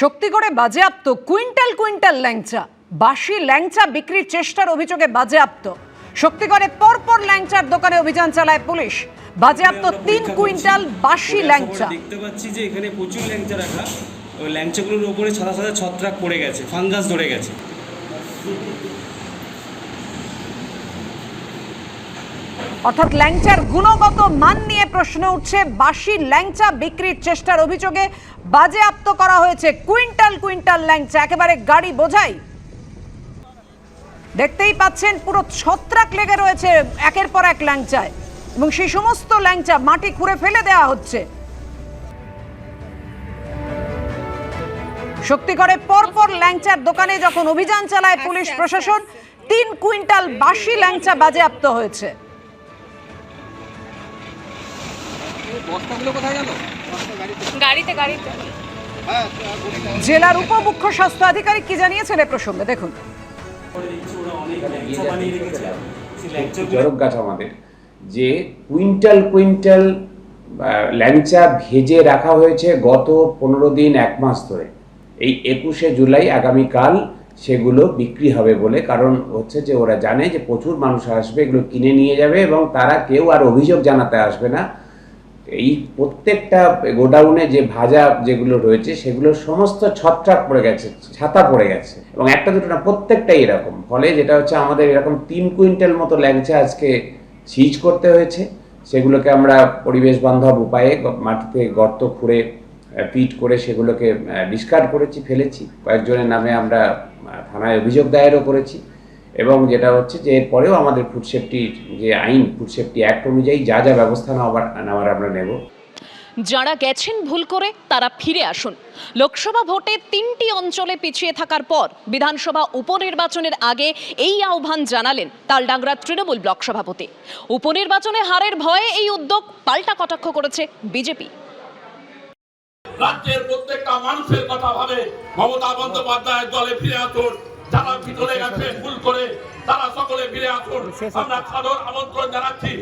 শক্তিগড়ে বাজেয়াপ্ত quintal quintal ল্যাংচা। বাসি ল্যাংচা বিক্রির চেষ্টার অভিযোগে বাজেয়াপ্ত। শক্তিগড়ে পরপর ল্যাংচার দোকানে অভিযান চালায় পুলিশ। বাজেয়াপ্ত তিন কুইন্টাল বাসি ল্যাংচা। দেখতে পাচ্ছি যে এখানে প্রচুর ল্যাংচা রাখা। ওই ল্যাংচাগুলোর উপরে সাদা সাদা ছত্রাক পড়ে গেছে ফাঙ্গাস ধরে গেছে। অর্থাৎ ল্যাংচার গুণগত মান নিয়ে প্রশ্ন উঠছে। বাসি ল্যাংচা বিক্রির চেষ্টার অভিযোগে বাজেয়াপ্ত করা হয়েছে কুইন্টাল কুইন্টাল ল্যাংচা, একেবারে গাড়ি বোঝাই। দেখতেই পাচ্ছেন পুরো ছত্রাক লেগে রয়েছে একের পর এক ল্যাংচায় এবং সেই সমস্ত ল্যাংচা মাটি খুঁড়ে ফেলে দেওয়া হচ্ছে। শক্তিগড়ে পরপর ল্যাংচার দোকানে যখন অভিযান চালায় পুলিশ প্রশাসন, তিন কুইন্টাল বাসি ল্যাংচা বাজেয়াপ্ত হয়েছে। গাড়িতে গাড়িতে। জেলার উপমুখ্য স্বাস্থ্য আধিকারিক কি জানিয়েছেন এ প্রসঙ্গে? দেখুন। গাছ আমাদের যে কুইন্টাল কুইন্টাল ল্যাংচা ভেজে রাখা হয়েছে গত পনেরো দিন এক মাস ধরে। এই একুশে জুলাই আগামীকাল সেগুলো বিক্রি হবে বলে কারণ হচ্ছে যে ওরা জানে যে প্রচুর মানুষ আসবে এগুলো কিনে নিয়ে যাবে এবং তারা কেউ আর অভিযোগ জানাতে আসবে না। এই প্রত্যেকটা গোডাউনে যে ভাজা যেগুলো রয়েছে, সেগুলো সমস্ত ছত্রাক পড়ে গেছে, ছাতা পড়ে গেছে। এবং একটা দুটো না, প্রত্যেকটাই এরকম। ফলে যেটা হচ্ছে, আমাদের এরকম তিন কুইন্টাল মতো ল্যাংচা আজকে সিজ করতে হয়েছে। সেগুলোকে আমরা পরিবেশ বান্ধব উপায়ে মাটিতে গর্ত খুঁড়ে পিট করে সেগুলোকে ডিসকার্ড করেছি, ফেলেছি। কয়েকজনের নামে আমরা থানায় অভিযোগ দায়েরও করেছি। এবং যেটা হচ্ছে যে এরপরেও আমাদের ফুড সেফটি যে আইন ফুড সেফটি অ্যাক্ট অনুযায়ী যা যা ব্যবস্থা নেওয়ার নেওয়ার আমরা নেব। যারা গেছেন ভুল করে তারা ফিরে আসুন। লোকসভা ভোটে তিনটি অঞ্চলে পিছিয়ে থাকার পর বিধানসভা উপনির্বাচনের আগে এই আহ্বান জানালেন তালডাংরা তৃণমূল ব্লক সভাপতি। উপনির্বাচনে হারের ভয়ে এই উদ্যোগ পাল্টা কটাক্ষ করেছে বিজেপি। রাজ্যের প্রত্যেকটা মানুষের কথা ভাবে মমতা বন্দ্যোপাধ্যায়ের দলে ফিরে আসুন। যারা ভিতরে গেছে ভুল করে তারা সকলে ফিরে আসুন। আমরা সাদর আমন্ত্রণ জানাচ্ছি।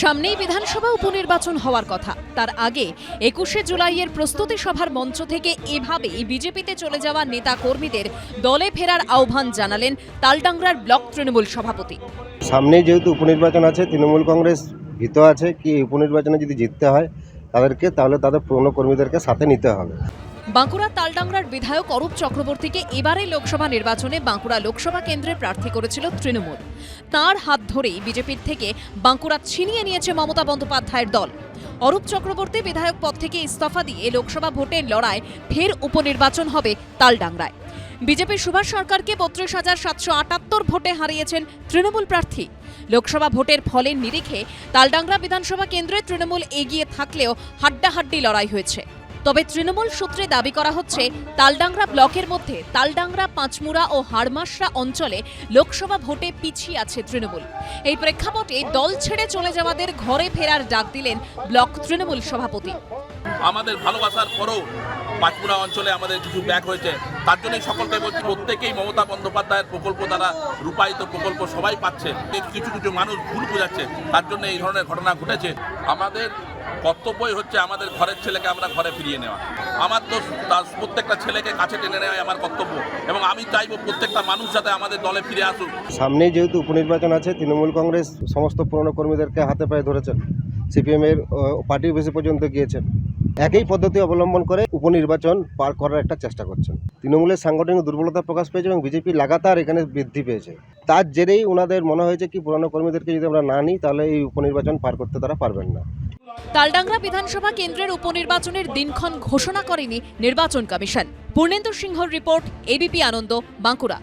সামনেই বিধানসভা উপনির্বাচন হওয়ার কথা। তার আগে একুশে জুলাইয়ের প্রস্তুতি সভার মঞ্চ থেকে এভাবেই বিজেপিতে চলে যাওয়া নেতা কর্মীদের দলে ফেরার আহ্বান জানালেন তালডাংরার ব্লক তৃণমূল সভাপতি। সামনেই যেহেতু উপনির্বাচন আছে তৃণমূল কংগ্রেস ভীত আছে কি এই উপনির্বাচনে যদি জিততে হয় তাদেরকে তাহলে তাদের পুরনো কর্মীদেরকে সাথে নিতে হবে। বাঁকুড়া তালডাংরার বিধায়ক অরূপ চক্রবর্তীকে এবারে লোকসভা নির্বাচনে বাঁকুড়া লোকসভা কেন্দ্রে প্রার্থী করেছিল তৃণমূল। তার হাত ধরেই বিজেপির থেকে বাঁকুড়া ছিনিয়ে নিয়েছে মমতা বন্দ্যোপাধ্যায়ের দল। অরূপ চক্রবর্তী বিধায়ক পদ থেকে ইস্তফা দিয়ে লোকসভা ভোটের লড়াই ফের উপনির্বাচন হবে তালডাংরায়। বিজেপির সুভাষ সরকারকে বত্রিশ হাজার সাতশো আটাত্তর ভোটে হারিয়েছেন তৃণমূল প্রার্থী। লোকসভা ভোটের ফলের নিরিখে তালডাংরা বিধানসভা কেন্দ্রে তৃণমূল এগিয়ে থাকলেও হাড্ডাহাড্ডি লড়াই হয়েছে। তবে তৃণমূল সূত্রে দাবি করা হচ্ছে, তালডাংরা ব্লকের মধ্যে তালডাংরা, পাঁচমুড়া ও হাড়মাসরা অঞ্চলে লোকসভা ভোটে পিছিয়ে আছে তৃণমূল। এই প্রেক্ষাপটে দল ছেড়ে চলে যাওয়াদের ঘরে ফেরার ডাক দিলেন ব্লক তৃণমূল সভাপতি। আমাদের ভালোবাসার পরেও পাঁচপুরা অঞ্চলে আমাদের কিছু ব্যাক হয়েছে, তার জন্যই সকলকে বলছি, প্রত্যেকেই মমতা বন্দ্যোপাধ্যায়ের প্রকল্প দ্বারা রূপায়িত প্রকল্প সবাই পাচ্ছে। কিছু কিছু মানুষ ভুল বোঝাচ্ছে, তার জন্য এই ধরনের ঘটনা ঘটেছে। আমাদের কর্তব্যই হচ্ছে আমাদের ঘরের ছেলেকে আমরা ঘরে ফিরিয়ে নেওয়া। আমার তো প্রত্যেকটা ছেলেকে কাছে টেনে নেওয়াই আমার কর্তব্য এবং আমি চাইব প্রত্যেকটা মানুষ যাতে আমাদের দলে ফিরে আসুক। সামনেই যেহেতু উপনির্বাচন আছে, তৃণমূল কংগ্রেস সমস্ত পুরনো কর্মীদেরকে হাতে পায়ে ধরেছেন। সিপিএমের পার্টি অফিসে পর্যন্ত গিয়েছেন। একই পদ্ধতি অবলম্বন করে উপনির্বাচন পার করার একটা চেষ্টা করছেন। তৃণমূলের সাংগঠনিক দুর্বলতা প্রকাশ পেয়েছে এবং বিজেপি লাগাতার এখানে বৃদ্ধি পেয়েছে। তার জেরেই ওনাদের মনে হয়েছে কি, পুরনো কর্মীদেরকে যদি আমরা না নিই, তাহলে এই উপনির্বাচন পার করতে তারা পারবেন না। তালডাংরা বিধানসভা কেন্দ্রের উপনির্বাচনের দিনক্ষণ ঘোষণা করেনি নির্বাচন কমিশন। পূর্ণেন্দু সিংহর রিপোর্ট, এবিপি আনন্দ, বাঁকুড়া।